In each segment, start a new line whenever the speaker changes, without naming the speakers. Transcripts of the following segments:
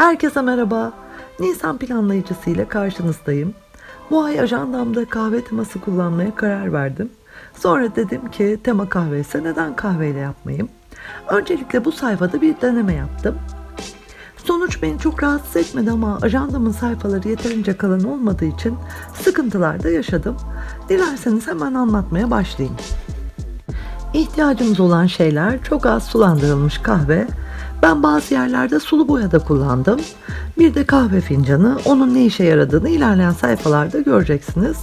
Herkese merhaba. Nisan planlayıcısı ile karşınızdayım. Bu ay ajandamda kahve teması kullanmaya karar verdim. Sonra dedim ki tema kahve ise neden kahveyle yapmayayım? Öncelikle bu sayfada bir deneme yaptım. Sonuç beni çok rahatsız etmedi ama ajandamın sayfaları yeterince kalın olmadığı için sıkıntılar da yaşadım. Dilerseniz hemen anlatmaya başlayayım. İhtiyacımız olan şeyler çok az sulandırılmış kahve. Ben bazı yerlerde sulu boya da kullandım. Bir de kahve fincanı. Onun ne işe yaradığını ilerleyen sayfalarda göreceksiniz.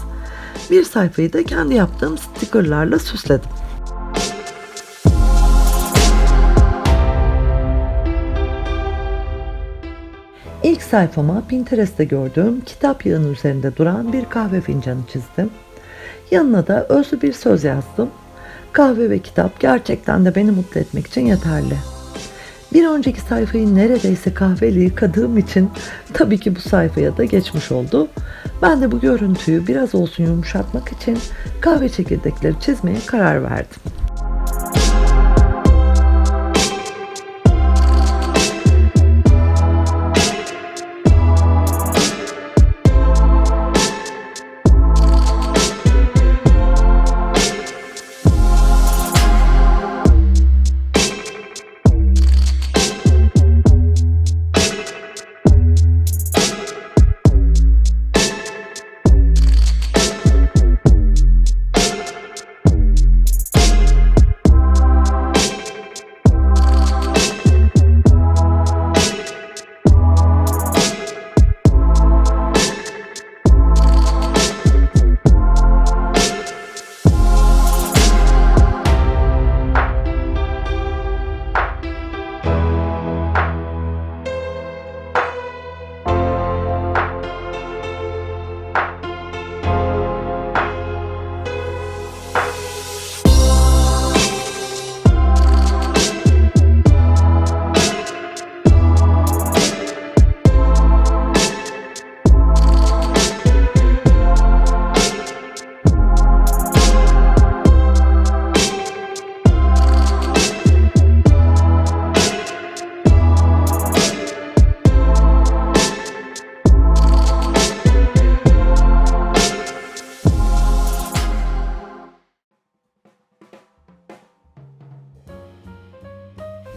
Bir sayfayı da kendi yaptığım stickerlarla süsledim. İlk sayfama Pinterest'te gördüğüm kitap yığını üzerinde duran bir kahve fincanı çizdim. Yanına da özlü bir söz yazdım. Kahve ve kitap gerçekten de beni mutlu etmek için yeterli. Bir önceki sayfayı neredeyse kahveyle yıkadığım için tabii ki bu sayfaya da geçmiş oldu. Ben de bu görüntüyü biraz olsun yumuşatmak için kahve çekirdekleri çizmeye karar verdim.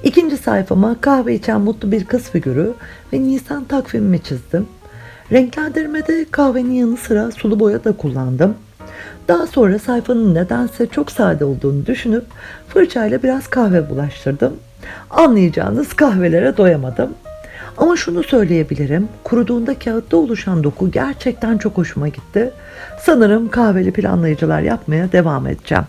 İkinci sayfama kahve içen mutlu bir kız figürü ve Nisan takvimimi çizdim. Renklendirmede kahvenin yanı sıra sulu boya da kullandım. Daha sonra sayfanın nedense çok sade olduğunu düşünüp fırçayla biraz kahve bulaştırdım. Anlayacağınız kahvelere doyamadım. Ama şunu söyleyebilirim. Kuruduğunda kağıtta oluşan doku gerçekten çok hoşuma gitti. Sanırım kahveli planlayıcılar yapmaya devam edeceğim.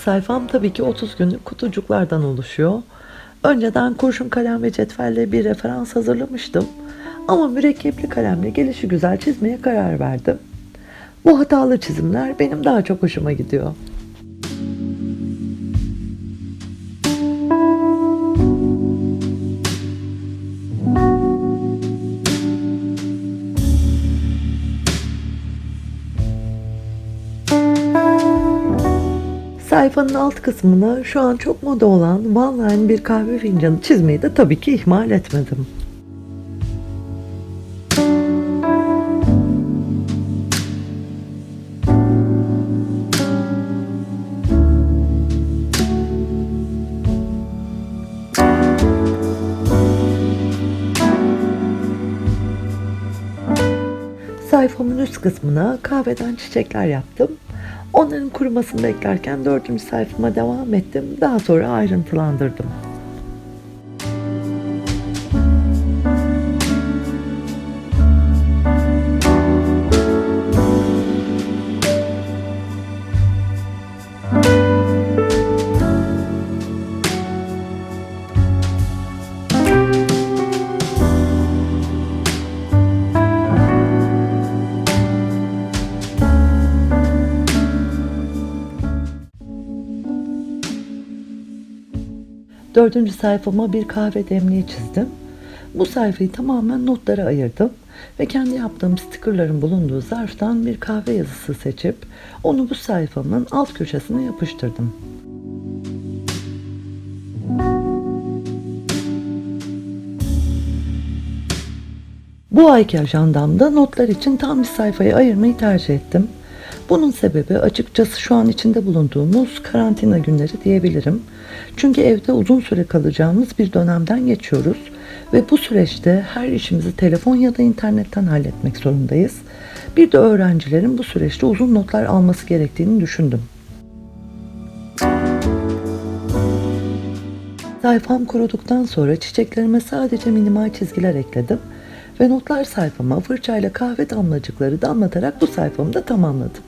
Sayfam tabii ki 30 günlük kutucuklardan oluşuyor. Önceden kurşun kalem ve cetvelle bir referans hazırlamıştım. Ama mürekkepli kalemle gelişi güzel çizmeye karar verdim. Bu hatalı çizimler benim daha çok hoşuma gidiyor. Sayfanın alt kısmına şu an çok moda olan one line bir kahve fincanı çizmeyi de tabii ki ihmal etmedim. Sayfamın üst kısmına kahveden çiçekler yaptım. Onların kurumasını beklerken dördüncü sayfama devam ettim. Daha sonra ayrıntılandırdım. Dördüncü sayfama bir kahve demliği çizdim. Bu sayfayı tamamen notlara ayırdım ve kendi yaptığım stickerların bulunduğu zarftan bir kahve yazısı seçip onu bu sayfamın alt köşesine yapıştırdım. Bu ayki ajandamda notlar için tam bir sayfayı ayırmayı tercih ettim. Bunun sebebi açıkçası şu an içinde bulunduğumuz karantina günleri diyebilirim. Çünkü evde uzun süre kalacağımız bir dönemden geçiyoruz ve bu süreçte her işimizi telefon ya da internetten halletmek zorundayız. Bir de öğrencilerin bu süreçte uzun notlar alması gerektiğini düşündüm. Sayfam kuruduktan sonra çiçeklerime sadece minimal çizgiler ekledim ve notlar sayfama fırçayla kahve damlacıkları damlatarak bu sayfamı da tamamladım.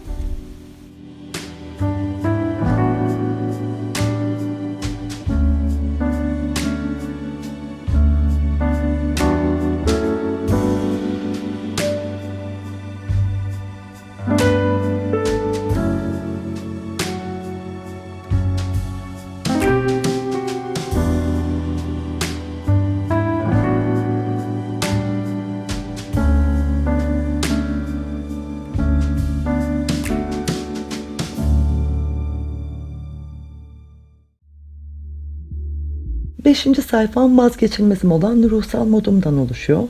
Beşinci sayfam vazgeçilmezim olan ruhsal modumdan oluşuyor.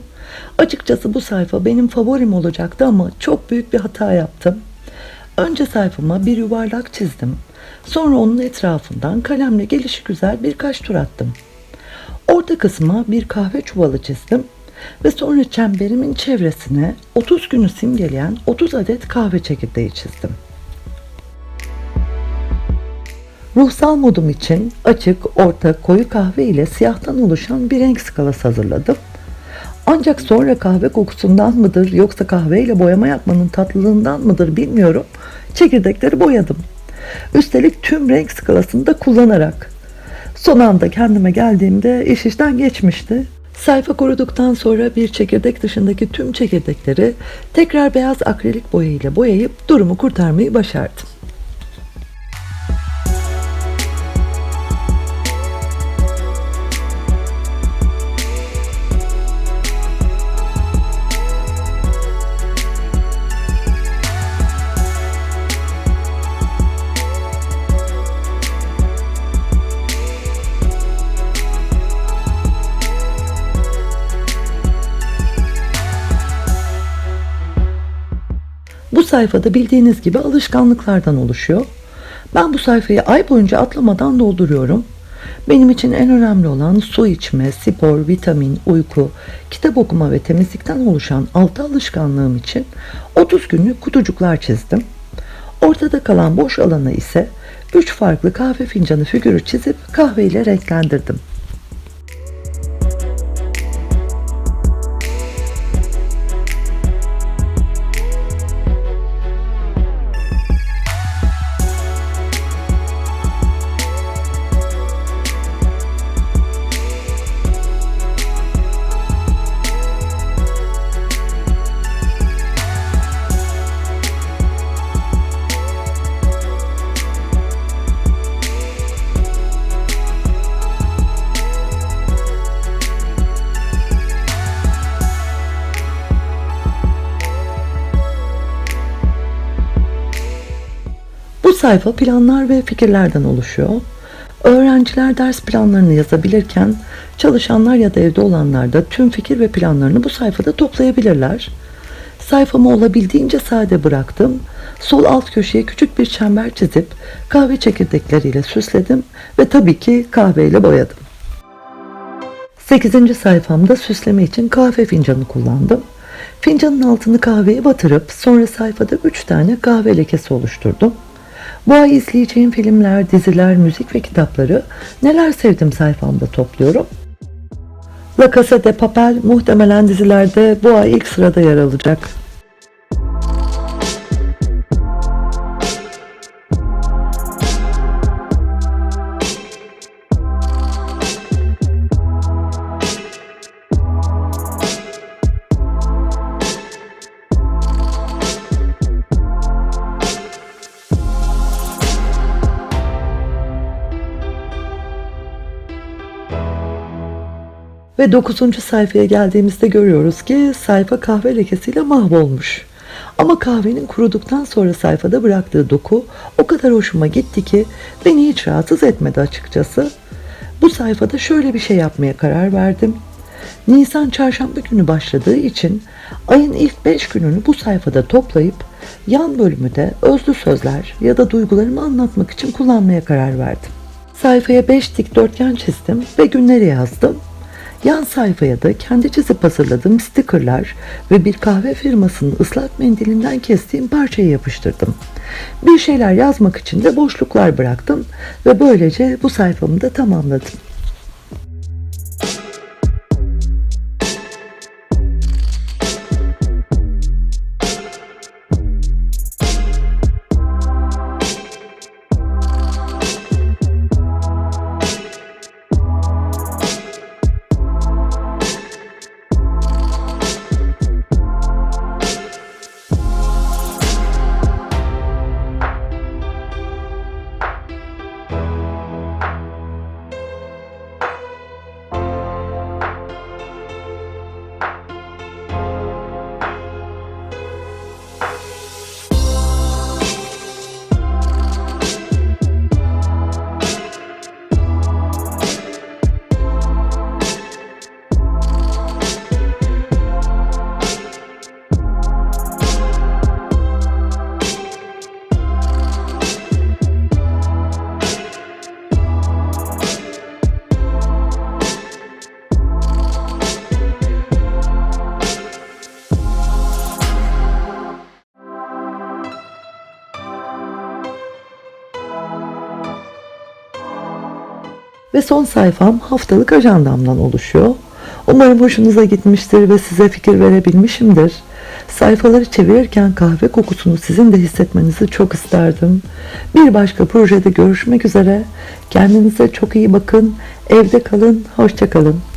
Açıkçası bu sayfa benim favorim olacaktı ama çok büyük bir hata yaptım. Önce sayfama bir yuvarlak çizdim. Sonra onun etrafından kalemle gelişi güzel birkaç tur attım. Orta kısma bir kahve çuvalı çizdim ve sonra çemberimin çevresine 30 günü simgeleyen 30 adet kahve çekirdeği çizdim. Ruhsal modum için açık, orta, koyu kahve ile siyahtan oluşan bir renk skalası hazırladım. Ancak sonra kahve kokusundan mıdır yoksa kahveyle boyama yapmanın tatlılığından mıdır bilmiyorum. Çekirdekleri boyadım. Üstelik tüm renk skalasını da kullanarak. Son anda kendime geldiğimde iş işten geçmişti. Sayfa kuruduktan sonra bir çekirdek dışındaki tüm çekirdekleri tekrar beyaz akrilik boya ile boyayıp durumu kurtarmayı başardım. Sayfada bildiğiniz gibi alışkanlıklardan oluşuyor. Ben bu sayfayı ay boyunca atlamadan dolduruyorum. Benim için en önemli olan su içme, spor, vitamin, uyku, kitap okuma ve temizlikten oluşan 6 alışkanlığım için 30 günlük kutucuklar çizdim. Ortada kalan boş alanı ise 3 farklı kahve fincanı figürü çizip kahve ile renklendirdim. Sayfa planlar ve fikirlerden oluşuyor. Öğrenciler ders planlarını yazabilirken çalışanlar ya da evde olanlar da tüm fikir ve planlarını bu sayfada toplayabilirler. Sayfamı olabildiğince sade bıraktım. Sol alt köşeye küçük bir çember çizip kahve çekirdekleriyle süsledim ve tabii ki kahveyle boyadım. 8. sayfamda süsleme için kahve fincanı kullandım. Fincanın altını kahveye batırıp sonra sayfada 3 tane kahve lekesi oluşturdum. Bu ay izleyeceğim filmler, diziler, müzik ve kitapları neler sevdim sayfamda topluyorum. La Casa de Papel muhtemelen dizilerde bu ay ilk sırada yer alacak. Ve 9. sayfaya geldiğimizde görüyoruz ki sayfa kahve lekesiyle mahvolmuş. Ama kahvenin kuruduktan sonra sayfada bıraktığı doku o kadar hoşuma gitti ki beni hiç rahatsız etmedi açıkçası. Bu sayfada şöyle bir şey yapmaya karar verdim. Nisan çarşamba günü başladığı için ayın ilk 5 gününü bu sayfada toplayıp yan bölümü de özlü sözler ya da duygularımı anlatmak için kullanmaya karar verdim. Sayfaya 5 dikdörtgen çizdim ve günleri yazdım. Yan sayfaya da kendi çizip hazırladığım stickerlar ve bir kahve firmasının ıslak mendilinden kestiğim parçayı yapıştırdım. Bir şeyler yazmak için de boşluklar bıraktım ve böylece bu sayfamı da tamamladım. Ve son sayfam haftalık ajandamdan oluşuyor. Umarım hoşunuza gitmiştir ve size fikir verebilmişimdir. Sayfaları çevirirken kahve kokusunu sizin de hissetmenizi çok isterdim. Bir başka projede görüşmek üzere. Kendinize çok iyi bakın. Evde kalın. Hoşçakalın.